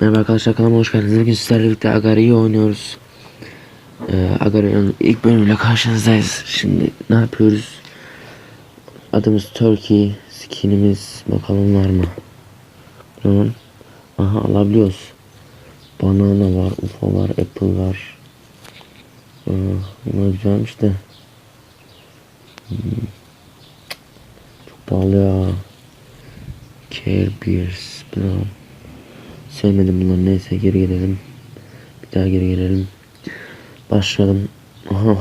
Merhaba arkadaşlar kanalıma hoş geldiniz. Bugün sizlerle birlikte Agari'yi oynuyoruz. Ee, Agari'nin ilk bölümüyle karşınızdayız. Şimdi ne yapıyoruz? Adımız Turkey. Skinimiz bakalım var mı? Bunun aha alabiliyoruz. Banana var, UFO var, Apple var. Aa, bunlar güzelmiş de. Hmm. Çok pahalı ya. Care Beers. Brown. Sevmedim bunları neyse geri gelelim. Bir daha geri gelelim. Başlayalım. Aha.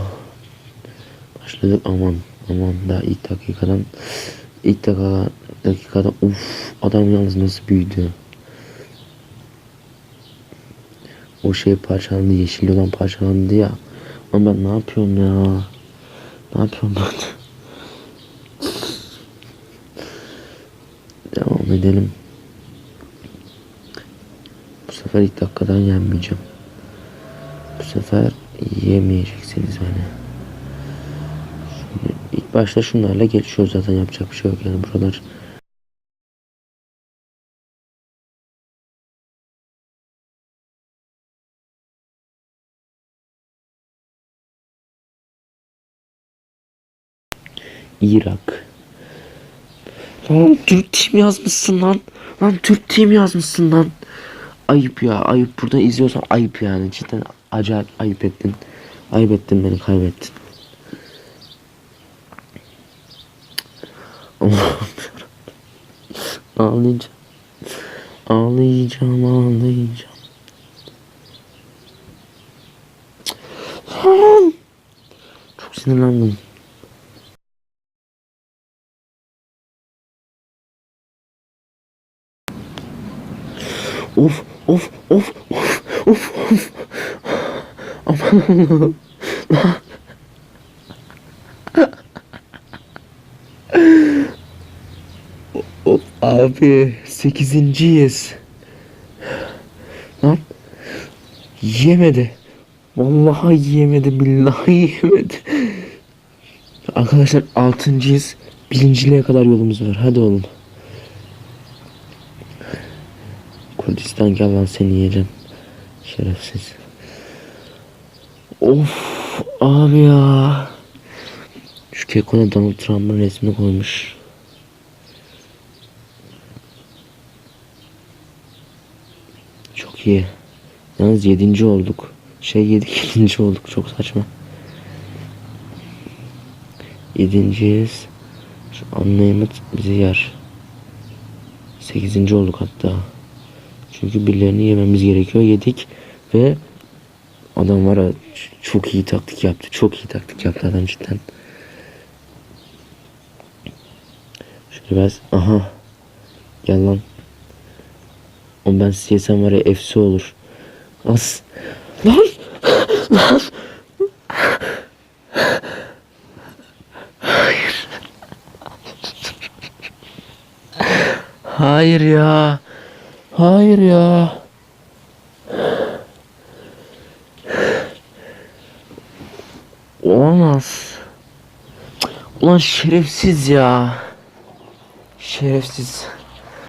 Başladık aman aman daha ilk dakikadan ilk dakika dakikada uf adam yalnız nasıl büyüdü. O şey parçalandı yeşil olan parçalandı ya. Ama ben ne yapıyorum ya? Ne yapıyorum ben? Devam edelim. Sefer ilk dakikadan yenmeyeceğim. Bu sefer yemeyeceksiniz beni. Şimdi ilk başta şunlarla geçiyoruz zaten yapacak bir şey yok yani buralar. Irak. Lan Türk Team yazmışsın lan. Lan Türk Team yazmışsın lan. Ayıp ya ayıp burada izliyorsan ayıp yani cidden acayip ayıp ettin. Ayıp ettin beni kaybettin. Ağlayacağım. Ağlayacağım ağlayacağım. Çok sinirlendim. Of of of of of of. Aman Allah'ım. of abi sekizinciyiz. Lan yemedi. Vallahi yemedi billahi yemedi. Arkadaşlar altıncıyız. Birinciliğe kadar yolumuz var. Hadi oğlum. Kurdistan gel lan seni yiyeceğim. Şerefsiz. Of abi ya. Şu kekona Donald Trump'ın resmini koymuş. Çok iyi. Yalnız yedinci olduk. Şey yedik yedinci olduk. Çok saçma. Yedinciyiz. Şu anlayımı bizi yer. Sekizinci olduk hatta. Çünkü birilerini yememiz gerekiyor. Yedik ve adam var çok iyi taktik yaptı. Çok iyi taktik yaptı adam cidden. Şöyle biraz aha gel lan. O ben CSM var ya efsi olur. As. Lan! Lan! Hayır. Hayır ya. Hayır ya. Olamaz. Ulan şerefsiz ya. Şerefsiz.